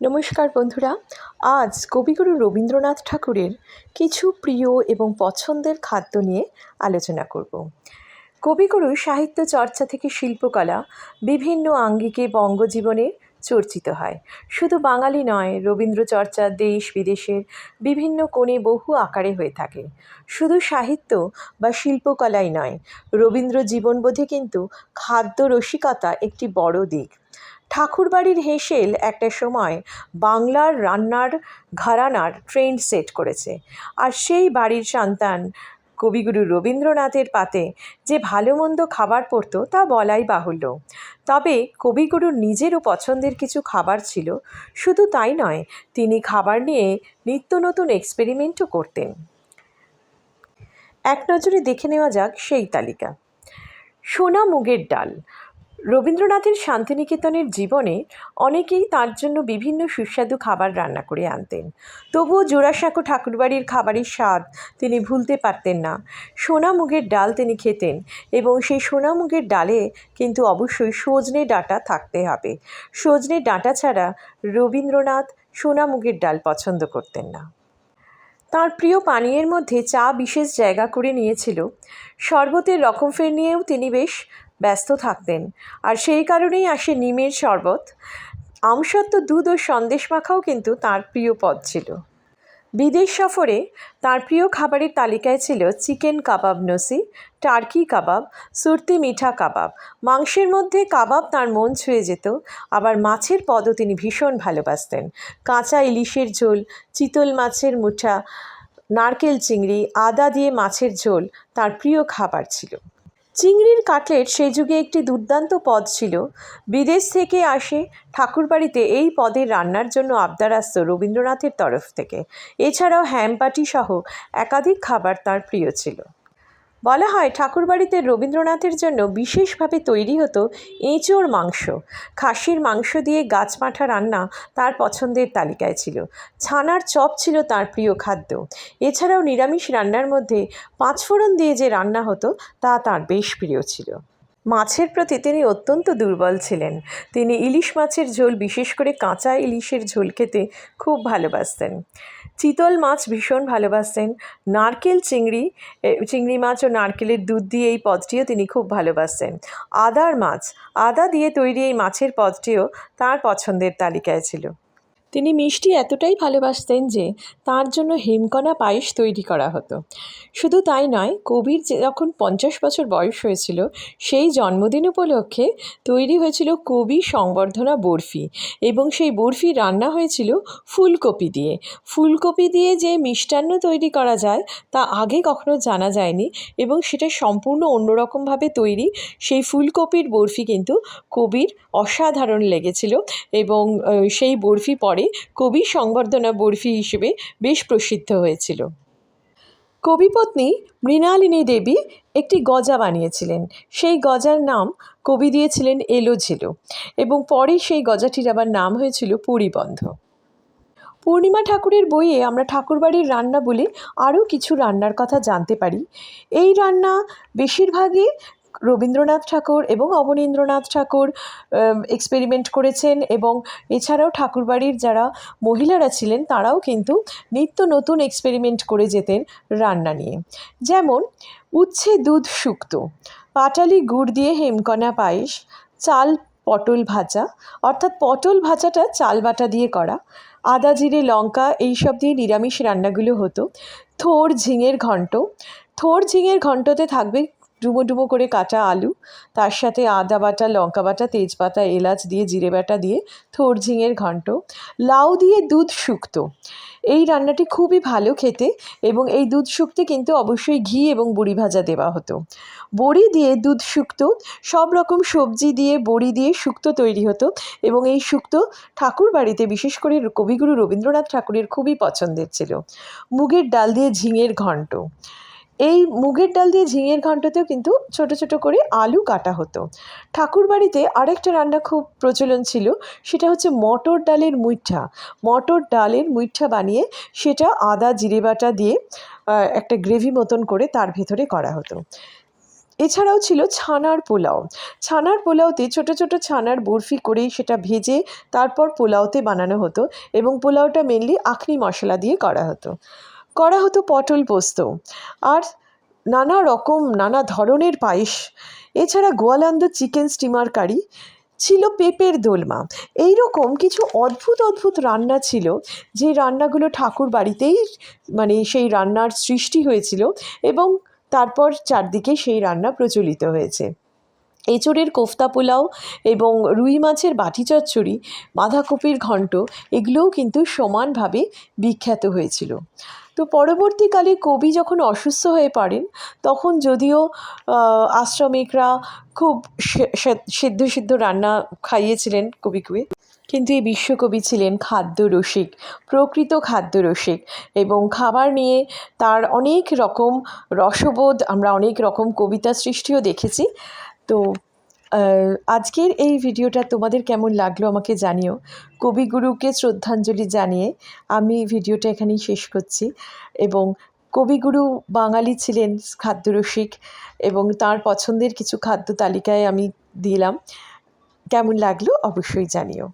নমস্কার বন্ধুরা, আজ কবিগুরু রবীন্দ্রনাথ ঠাকুরের কিছু প্রিয় এবং পছন্দের খাদ্য নিয়ে আলোচনা করব। কবিগুরু সাহিত্য চর্চা থেকে শিল্পকলা বিভিন্ন আঙ্গিকে বঙ্গজীবনে চর্চিত হয়। শুধু বাঙালি নয় রবীন্দ্র চর্চা দেশ বিদেশের বিভিন্ন কোণে বহু আকারে হয়ে থাকে। শুধু সাহিত্য বা শিল্পকলাই নয় রবীন্দ্র জীবনবোধে কিন্তু খাদ্য রসিকতা একটি বড় দিক। ঠাকুরবাড়ির হেঁসেল একটা সময় বাংলার রান্নার ঘরানার ট্রেন্ড সেট করেছে। আর সেই বাড়ির সন্তান কবিগুরু রবীন্দ্রনাথের পাতে যে ভালো মন্দ খাবার পড়তো তা বলাই বাহুল্য। তবে কবিগুরুর নিজেরও পছন্দের কিছু খাবার ছিল, শুধু তাই নয়, তিনি খাবার নিয়ে নিত্য নতুন এক্সপেরিমেন্টও করতেন। এক নজরে দেখে নেওয়া যাক সেই তালিকা। সোনা মুগের ডাল। রবীন্দ্রনাথের শান্তিনিকেতনের জীবনে অনেকেই তার জন্য বিভিন্ন সুস্বাদু খাবার রান্না করে আনতেন। তবুও জোড়াসাঁকো ঠাকুরবাড়ির খাবারের স্বাদ তিনি ভুলতে পারতেন না। সোনা মুগের ডাল তিনি খেতেন এবং সেই সোনা মুগের ডালে কিন্তু অবশ্যই সজনে ডাঁটা থাকতে হবে। সজনে ডাঁটা ছাড়া রবীন্দ্রনাথ সোনা মুগের ডাল পছন্দ করতেন না। তার প্রিয় পানীয়ের মধ্যে চা বিশেষ জায়গা করে নিয়েছিল। শরবতের রকমফের নিয়েও তিনি বেশ ব্যস্ত থাকতেন। আর সেই কারণেই আসে নিমের শরবত। আমসত্ত্ব, দুধ ও সন্দেশ মাখাও কিন্তু তার প্রিয় পদ ছিল। বিদেশ সফরে তার প্রিয় খাবারের তালিকায় ছিল চিকেন কাবাব নসি, টার্কি কাবাব, সুরতি মিঠা কাবাব। মাংসের মধ্যে কাবাব তার মন ছুঁয়ে যেত, আবার মাছের পদও তিনি ভীষণ ভালোবাসতেন। কাঁচা ইলিশের ঝোল, চিতল মাছের মুঠা, নারকেল চিংড়ি, আদা দিয়ে মাছের ঝোল তার প্রিয় খাবার ছিল। চিংড়ির কাটলেট সেই যুগে একটি দুর্দান্ত পদ ছিল। বিদেশ থেকে আসে ঠাকুরবাড়িতে এই পদের রান্নার জন্য আবদার আসত রবীন্দ্রনাথের তরফ থেকে। এছাড়াও হ্যামপাটি সহ একাধিক খাবার তার প্রিয় ছিল। বলা হয় ঠাকুরবাড়িতে রবীন্দ্রনাথের জন্য বিশেষভাবে তৈরি হতো এঁচোড় মাংস। খাসির মাংস দিয়ে গাছমাঠা রান্না তার পছন্দের তালিকায় ছিল। ছানার চপ ছিল তার প্রিয় খাদ্য। এছাড়াও নিরামিষ রান্নার মধ্যে পাঁচফোড়ন দিয়ে যে রান্না হতো তা তার বেশ প্রিয় ছিল। মাছের প্রতি তিনি অত্যন্ত দুর্বল ছিলেন। তিনি ইলিশ মাছের ঝোল, বিশেষ করে কাঁচা ইলিশের ঝোল খেতে খুব ভালোবাসতেন। চিতল মাছ ভীষণ ভালোবাসতেন। নারকেল চিংড়ি চিংড়ি মাছ ও নারকেলের দুধ দিয়ে এই পদটিও তিনি খুব ভালোবাসতেন। আদার মাছ, আদা দিয়ে তৈরি এই মাছের পদটিও তার পছন্দের তালিকায় ছিল। তিনি মিষ্টি এতটাই ভালোবাসতেন যে তার জন্য হেমকণা পায়েস তৈরি করা হতো। শুধু তাই নয়, কবির যখন পঞ্চাশ বছর বয়স হয়েছিল, সেই জন্মদিন উপলক্ষে তৈরি হয়েছিল কবি সংবর্ধনা বরফি এবং সেই বরফি রান্না হয়েছিল ফুলকপি দিয়ে। ফুলকপি দিয়ে যে মিষ্টান্ন তৈরি করা যায়, তা আগে কখনো জানা যায়নি এবং সেটা সম্পূর্ণ অন্যরকমভাবে তৈরি। সেই ফুলকপির বরফি কিন্তু কবির অসাধারণ লেগেছিল এবং সেই বরফি পরে কবি সংবর্ধনা বরফি হিসেবে বেশ প্রসিদ্ধ হয়েছিল। কবিপত্নী মৃণালিনী দেবী একটি গজা বানিয়েছিলেন। সেই গজার নাম কবি দিয়েছিলেন এলো ঝেলো এবং পরে সেই গজাটির আবার নাম হয়েছিল পুরীবন্ধ। পূর্ণিমা ঠাকুরের বইয়ে আমরা ঠাকুরবাড়ির রান্না বলে আরও কিছু রান্নার কথা জানতে পারি। এই রান্না বেশিরভাগই রবীন্দ্রনাথ ঠাকুর এবং অবনীন্দ্রনাথ ঠাকুর এক্সপেরিমেন্ট করেছেন এবং এছাড়াও ঠাকুরবাড়ির যারা মহিলারা ছিলেন তারাও কিন্তু নিত্য নতুন এক্সপেরিমেন্ট করে যেতেন রান্না নিয়ে। যেমন, উচ্ছে দুধ শুক্তো, পাটালি গুড় দিয়ে হেমকণা পায়েস, চাল পটল ভাজা, অর্থাৎ পটল ভাজাটা চাল বাটা দিয়ে করা, আদা, জিরে, লঙ্কা এইসব দিয়ে নিরামিষ রান্নাগুলো হতো থোর ঝিঙের ঘন্ট থোর ঝিঙের ঘন্টতে থাকবে ডুমো ডুমো করে কাটা আলু, তার সাথে আদা বাটা, লঙ্কা বাটা, তেজপাতা, এলাচ দিয়ে, জিরে বাটা দিয়ে থোর ঝিঙের ঘন্ট, লাউ দিয়ে দুধ শুক্তো। এই রান্নাটি খুবই ভালো খেতে এবং এই দুধ শুক্তে কিন্তু অবশ্যই ঘি এবং বড়ি ভাজা দেওয়া হতো। বড়ি দিয়ে দুধ শুক্তো, সব রকম সবজি দিয়ে বড়ি দিয়ে শুক্তো তৈরি হতো এবং এই শুক্তো ঠাকুর বাড়িতে বিশেষ করে কবিগুরু রবীন্দ্রনাথ ঠাকুরের খুবই পছন্দের ছিল। মুগের ডাল দিয়ে ঝিঙের ঘন্ট। এই মুগের ডাল দিয়ে ঝিঙের ঘন্টতেও কিন্তু ছোট ছোট করে আলু কাটা হতো। ঠাকুর বাড়িতে আরেকটা রান্না খুব প্রচলন ছিল, সেটা হচ্ছে মটর ডালের মুইঠা। মটর ডালের মুইঠা বানিয়ে সেটা আদা, জিরে বাটা দিয়ে একটা গ্রেভি মতন করে তার ভেতরে করা হতো। এছাড়াও ছিল ছানার পোলাও। ছানার পোলাওতে ছোট ছোট ছানার বরফি করেই সেটা ভেজে তারপর পোলাওতে বানানো হতো এবং পোলাওটা মেনলি আখনি মশলা দিয়ে করা হতো। করা হতো পটল পোস্ত। আর নানা রকম, নানা ধরনের পায়েস। এছাড়া গোয়ালান্দ চিকেন স্টিমার কারি ছিল পেঁপের দোলমা। এই রকম কিছু অদ্ভুত অদ্ভুত রান্না ছিল যে রান্নাগুলো ঠাকুর বাড়িতেই মানে সেই রান্নার সৃষ্টি হয়েছিল এবং তারপর চারদিকে সেই রান্না প্রচলিত হয়েছে। এঁচোড়ের কোফতা পোলাও এবং রুই মাছের বাটি চচ্চড়ি, বাঁধাকপির ঘন্ট, এগুলোও কিন্তু সমানভাবে বিখ্যাত হয়েছিল। তো পরবর্তীকালে কবি যখন অসুস্থ হয়ে পড়েন, তখন যদিও আশ্রমিকরা খুব সিদ্ধ সিদ্ধ রান্না খাইয়েছিলেন কবিকে কিন্তু এই বিশ্বকবি ছিলেন খাদ্য রসিক, প্রকৃত খাদ্য রসিক এবং খাবার নিয়ে তার অনেক রকম রসবোধ, আমরা অনেক রকম কবিতা সৃষ্টিও দেখেছি। তো আজকের এই ভিডিওটা তোমাদের কেমন লাগল আমাকে জানিও। কবিগুরুকে শ্রদ্ধাঞ্জলি জানিয়ে আমি ভিডিওটা এখানেই শেষ করছি এবং কবিগুরু বাঙালি ছিলেন খাদ্যরসিক এবং তার পছন্দের কিছু খাদ্য তালিকায় আমি দিলাম। কেমন লাগল অবশ্যই জানিও।